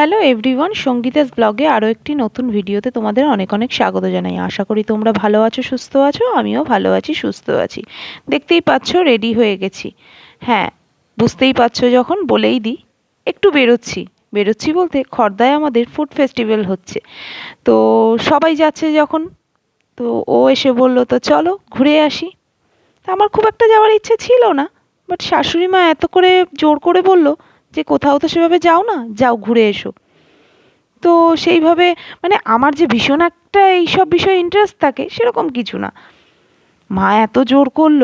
Hello everyone, Sangeeta's ব্লগে আরও একটি নতুন ভিডিওতে তোমাদের অনেক অনেক স্বাগত জানাই। আশা করি তোমরা ভালো আছো, সুস্থ আছো, আমিও ভালো আছি, সুস্থ আছি। দেখতেই পাচ্ছ রেডি হয়ে গেছি। হ্যাঁ বুঝতেই পারছ যখন, বলেই দিই, একটু বেরোচ্ছি। বেরোচ্ছি বলতে খর্দায় আমাদের ফুড ফেস্টিভ্যাল হচ্ছে। তো সবাই যাচ্ছে যখন, তো ও এসে বলল, তো চলো ঘুরে আসি। তা আমার খুব একটা যাওয়ার ইচ্ছে ছিল না বাট শাশুড়ি মা এত করে জোর করে বলল যে কোথাও তো সেভাবে যাও না, যাও ঘুরে এসো। তো সেইভাবে মানে আমার যে ভীষণ একটা এইসব বিষয়ে ইন্টারেস্ট থাকে, সেরকম কিছু না। মা এত জোর করল,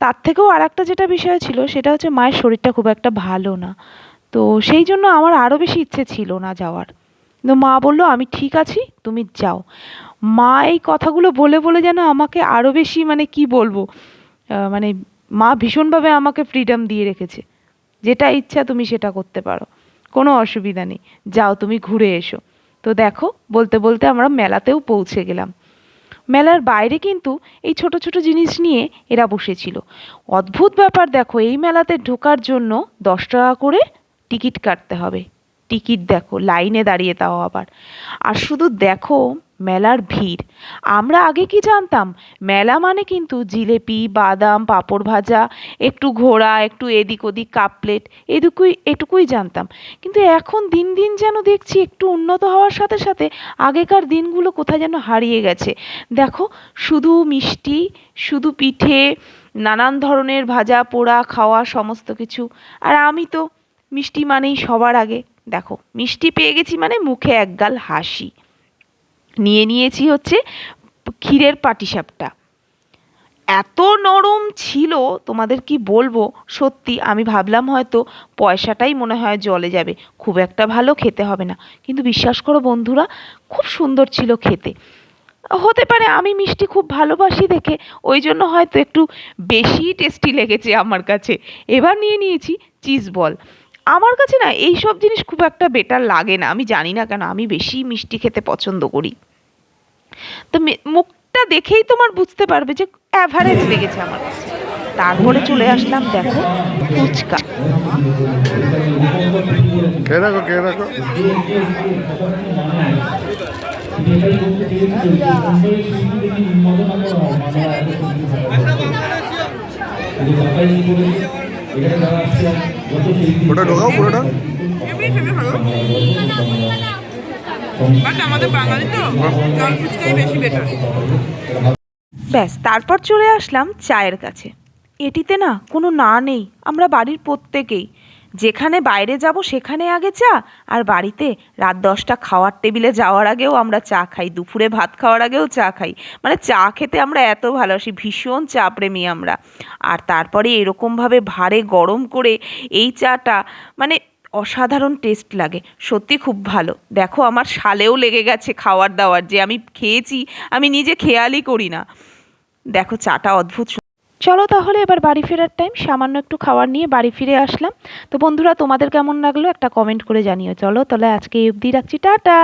তার থেকেও আর একটা যেটা বিষয় ছিল, সেটা হচ্ছে মায়ের শরীরটা খুব একটা ভালো না। তো সেই জন্য আমার আরও বেশি ইচ্ছে ছিল না যাওয়ার। কিন্তু মা বলল, আমি ঠিক আছি, তুমি যাও। মা এই কথাগুলো বলে বলে যেন আমাকে আরও বেশি মানে কি বলব মানে মা ভীষণভাবে আমাকে ফ্রিডম দিয়ে রেখেছে। যেটা ইচ্ছা তুমি সেটা করতে পারো। কোনো অসুবিধা নেই। যাও, তুমি ঘুরে এসো। তো দেখো, বলতে বলতে আমরা মেলাতেও পৌঁছে গেলাম। মেলার বাইরে কিন্তু এই ছোট ছোট জিনিস নিয়ে এরা বসেছিল। অদ্ভুত ব্যাপার দেখো, এই মেলাতে ঢোকার জন্য দশ টাকা করে টিকিট কাটতে হবে। টিকিট দেখো, লাইনে দাঁড়িয়ে তাও আবার। আর শুধু দেখো মেলার ভিড়। আমরা আগে কি জানতাম? মেলা মানে কিন্তু জিলেপি, বাদাম, পাঁপড় ভাজা, একটু ঘোড়া, একটু এদিক ওদিক কাপ প্লেট, এটুকুই এটুকুই জানতাম। কিন্তু এখন দিন দিন যেন দেখছি একটু উন্নত হওয়ার সাথে সাথে আগেকার দিনগুলো কোথায় যেন হারিয়ে গেছে। দেখো, শুধু মিষ্টি, শুধু পিঠে, নানান ধরনের ভাজা, পোড়া, খাওয়া, সমস্ত কিছু। আর আমি তো, মিষ্টি মানেই সবার আগে। দেখো, মিষ্টি পেয়ে গেছি মানে মুখে একগাল হাসি। নিয়ে নিয়েছি হচ্ছে ক্ষীরের পাটিসাপটা। এত নরম ছিল, তোমাদের কি বলব? সত্যি, আমি ভাবলাম হয়তো পয়সাটাই মনে হয় জলে যাবে। খুব একটা ভালো খেতে হবে না। কিন্তু বিশ্বাস করো বন্ধুরা, খুব সুন্দর ছিল খেতে। হতে পারে আমি মিষ্টি খুব ভালোবাসি দেখে, ওই জন্য হয়তো একটু বেশি টেস্টি লেগেছে আমার কাছে। এবার নিয়ে নিয়েছি চিজ বল আমার কাছে না এই সব জিনিস খুব একটা বেটার লাগে না। আমি জানি না কেন আমি বেশি মিষ্টি খেতে পছন্দ করি। তো মুখটা দেখেই তোমার বুঝতে পারবে যে অ্যাভারেজ লেগেছে আমার কাছে। তারপরে চলে আসলাম দেখো ফুচকা। রাখো ওটা ঢোকাও পুরোটা? ব্যাস, তারপর চলে আসলাম চায়ের কাছে। এটিতে না কোনো না নেই, আমরা বাড়ির প্রত্যেকেই। যেখানে বাইরে যাব, সেখানে আগে চা, আর বাড়িতে রাত দশটা খাওয়ার টেবিলে যাওয়ার আগেও আমরা চা খাই, দুপুরে ভাত খাওয়ার আগেও চা খাই। মানে চা খেতে আমরা এত ভালোবাসি, ভীষণ চা প্রেমী আমরা। আর তারপরে এরকমভাবে ভারে গরম করে এই চাটা মানে অসাধারণ টেস্ট লাগে, সত্যি খুব ভালো। দেখো আমার সালেও লেগে গেছে খাওয়ার দাওয়ার, যে আমি খেয়েছি, আমি নিজে খেয়ালই করি না। দেখো চাটা অদ্ভুত চলো তাহলে এবার বাড়ি ফেরার টাইম সামান্য একটু খাবার নিয়ে বাড়ি ফিরে আসলাম। তো বন্ধুরা, তোমাদের কেমন লাগল একটা কমেন্ট করে জানিও। চলো তাহলে আজকে এই অবধি রাখছি। টাটা!